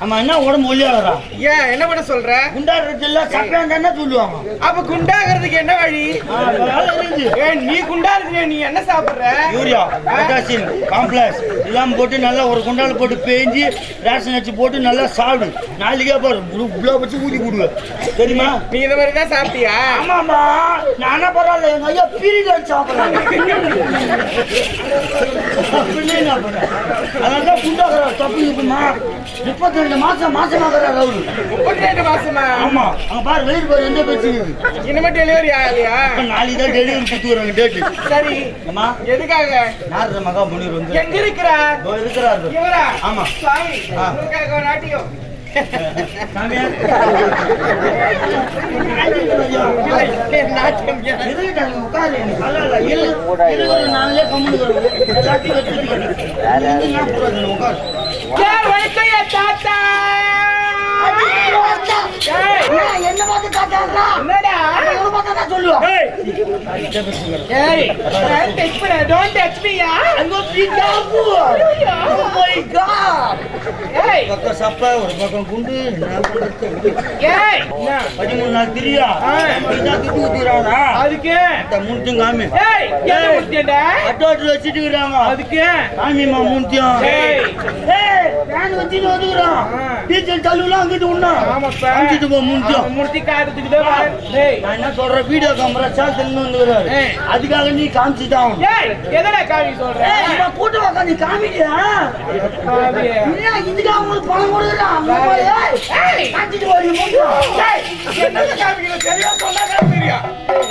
ஆமா என்ன உடம்பு ஒல்லியாகிறா ஏன் என்ன பண்ண சொல்ற குண்டாடுறதுல சப்பையா தானே சொல்லுவாங்க அப்ப குண்டாகிறதுக்கு என்ன வழி ஏய் நீ குண்டா இருக்கிற நீ என்ன சாப்பிடுற யூரியா பொட்டாசியம் காம்ப்ளெக்ஸ் எல்லாம் போட்டு நல்லா ஒரு குண்டால் போட்டு பேஞ்சு ரேஷன் அடிச்சு போட்டு நல்லா சாப்பிடு நாளைக்கே பாரு இவ்வளோ வச்சு ஊதி கொடுவேன் தெரியுமா நீ இந்த மாதிரி தான் சாப்பிட்டியா ஆமாம்மா நானே பரவாயில்ல எங்க ஐயா பீரியட் சாப்பிட்றாங்க அப்படின்னே நான் பண்ணேன் அதனால தான் குண்டாகிறா தப்பு இருக்குமா? முப்பத்தி ரெண்டு மாசம் மாசமாகிறா ரவுடு முப்பத்தி ரெண்டு மாசமா? ஆமா. அங்க பாரு வெயிட் பாரு எந்த பேச்சு இனிமே டெலிவரி ஆகலையா? நாளைக்கு தான் டெலிவரி கொடுத்துறாங்க டேட்டு சரி. அம்மா. எதுக்காக? நாரத மகா முனிவர் வந்து? எங்க இருக்கிறார்? இருக்கிறாரு. இவரா? ஆமா. உனக்காக ஒரு நாட்டியம் தாத்தா என்ன பார்த்து என்னடா சொல்லுவோம் don't touch me, don't touch me, யா. பக்கம் சப்பை ஒரு பக்கம் குண்டு என்ன பண்றது ஏய் என்ன? பதிமூணு நாள் திரியா ஆ. இதான் திட்டு ஊத்துறானா அதுக்கு? மூணுத்தையும் காமி. அட்டோட்டில் வச்சுட்டு இருக்கிறாங்க அதுக்கு காமிமா. ஏய். ஃபேன் வச்சுட்டு வந்துக்கிறான் ஆ. டீச்சர் தள்ளுலாம் அங்கிட்டு உண்ணா. அங்கிட்டு போ அவன் முடிச்சு காட்டுறதுக்கு தான் நான் என்ன சொல்றேன்? வீடியோ கேமரா சேலத்துல வந்துக்கிறாரு ஏய். அதுக்காக நீ காமிச்சுதான் ஏய் எதடா காமி சொல்ற? இவன் கூட்டு வாக்கா நீ காமிக்கியா காமி. இல்ல இதுக்கு அவங்களுக்கு பணம் கொடுக்குறான். அவங்க போய், ஏய், ஏய். காமிச்சிட்டு போய் மூணு ஏய் என்னது காமிக்கிற? சரியா சொன்னா தெரியும்